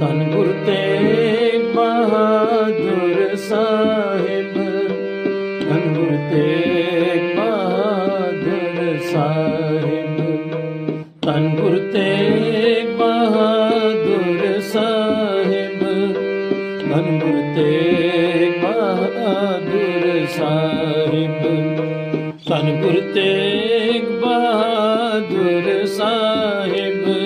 ਧੰਨ ਗੁਰ ਤੇਗ ਬਹਾਦਰ ਸਾਹਿਬ। ਧੰਨ ਗੁਰ ਤੇਗ ਬਹਾਦਰ ਸਾਹਿਬ। ਧੰਨ ਗੁਰ ਤੇਗ ਬਹਾਦਰ ਸਾਹਿਬ। ਧੰਨ ਗੁਰ ਤੇਗ ਬਹਾਦਰ ਸਾਹਿਬ। ਧੰਨ ਗੁਰ ਤੇਗ ਬਹਾਦਰ ਸਾਹਿਬ।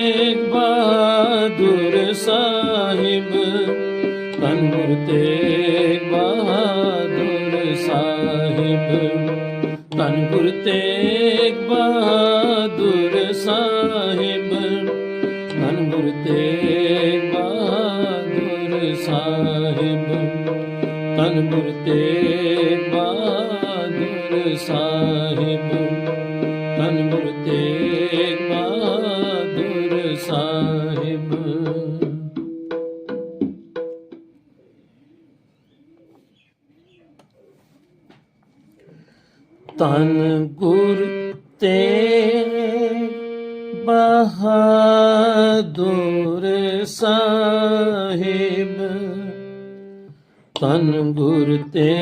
ਤੇ ਗੁਰ ਬਹਾਦਰ ਸਾਹਿਬ। ਧੰਨ ਗੁਰ ਤੇਗ ਬਹਾਦਰ ਸਾਹਿਬ। ਧੰਨ ਗੁਰ ਤੇਗ ਬਹਾਦਰ ਸਾਹਿਬ। ਧੰਨ ਗੁਰ ਤੇਗ ਬਹਾਦਰ ਸਾਹਿਬ। ਧੰਨ ਗੁਰ ਤੇਗ ਬਹਾਦਰ ਸਾਹਿਬ। ਧੰਨ ਗੁਰ ਤੇਗ ਬਹਾਦਰ ਸਾਹਿਬ। ਧੰਨ ਗੁਰ ਤੇ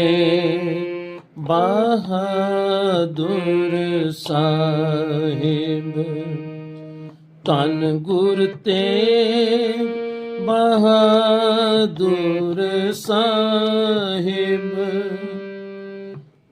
ਬਹਾਦਰ ਸਾਹਿਬ। ਧੰਨ ਗੁਰ ਤੇ ਬਹਾਦਰ ਸਾਹਿਬ।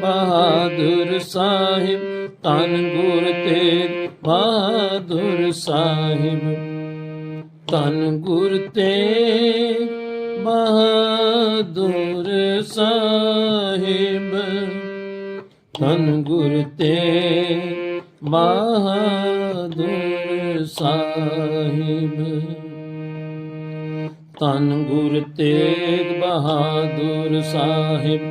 ਬਹਾਦਰ ਸਾਹਿਬ, ਧੰਨ ਗੁਰ ਤੇਗ ਬਹਾਦਰ ਸਾਹਿਬ। ਧੰਨ ਗੁਰ ਤੇਗ ਬਹਾਦਰ ਸਾਹਿਬ। ਧੰਨ ਗੁਰ ਤੇਗ ਬਹਾਦਰ ਸਾਹਿਬ। ਧੰਨ ਗੁਰ ਤੇਗ ਬਹਾਦੁਰ ਸਾਹਿਬ।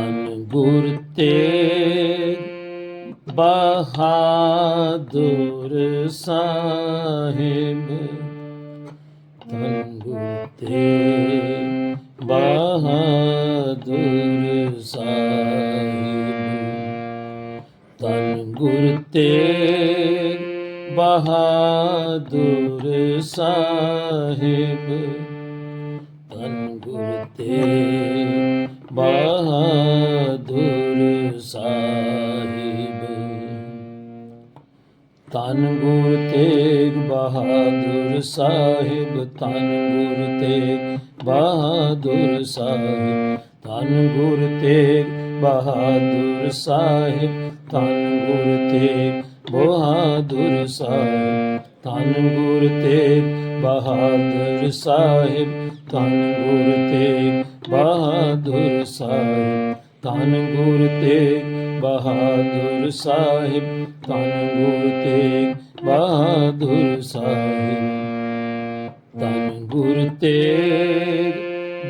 ਮਨ ਗੁਰ ਤੇ ਬਹਾਦੁਰ ਸਾਹਿਬ ਤਨ ਗੁਰ ਤੇ ਬਹਾਦੁਰ ਸਾਹਿਬ ਤਨ ਗੁਰ ਤੇ ਬਹਾਦੁਰ ਸਾਹਿਬ ਤਨ ਗੁਰ ਤੇ ਬਹਾਦੁਰ ਸਾਹਿਬ, ਧੰਨ ਗੁਰ ਤੇਗ ਬਹਾਦੁਰ ਸਾਹਿਬ, ਧੰਨ ਗੁਰ ਤੇਗ ਬਹਾਦੁਰ ਸਾਹਿਬ, ਧੰਨ ਗੁਰ ਤੇਗ ਬਹਾਦੁਰ ਸਾਹਿਬ, ਧੰਨ ਗੁਰ ਤੇਗ ਬਹਾਦੁਰ ਸਾਹਿਬ, ਧੰਨ ਗੁਰ ਤੇਗ ਬਹਾਦਰ ਸਾਹਿਬ, ਧੰਨ ਗੁਰ ਤੇਗ ਬਹਾਦਰ ਸਾਹਿਬ, ਧੰਨ ਗੁਰ ਤੇਗ ਬਹਾਦਰ ਸਾਹਿਬ, ਧੰਨ ਗੁਰ ਤੇਗ ਬਹਾਦਰ ਸਾਹਿਬ, ਧੰਨ ਗੁਰ ਤੇਗ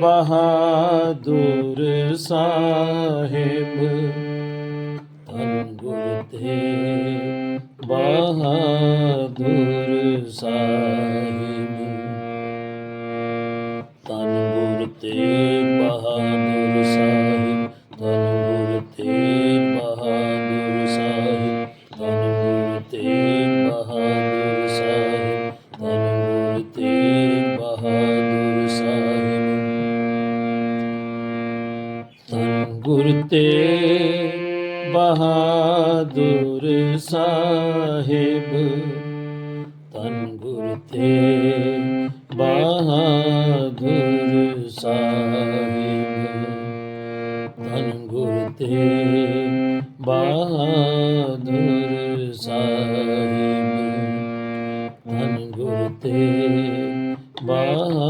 ਬਹਾਦਰ ਸਾਹਿਬ, ਧੰਨ ਗੁਰ ਤੇਗ ਬਹਾਦਰ ਸਾਹਿਬ। ਤੇ ਬਹਾਦੁਰ ਸਾਹਿਬ ਤਨ ਗੁਰ ਤੇ ਬਹਾਦੁਰ ਸਾਹਿਬ ਤਨ ਗੁਰ ਤੇ ਬਹਾਦੁਰ ਸਾਹਿਬ ਤਨ ਗੁਰ ਤੇ ਬਹਾਦੁਰ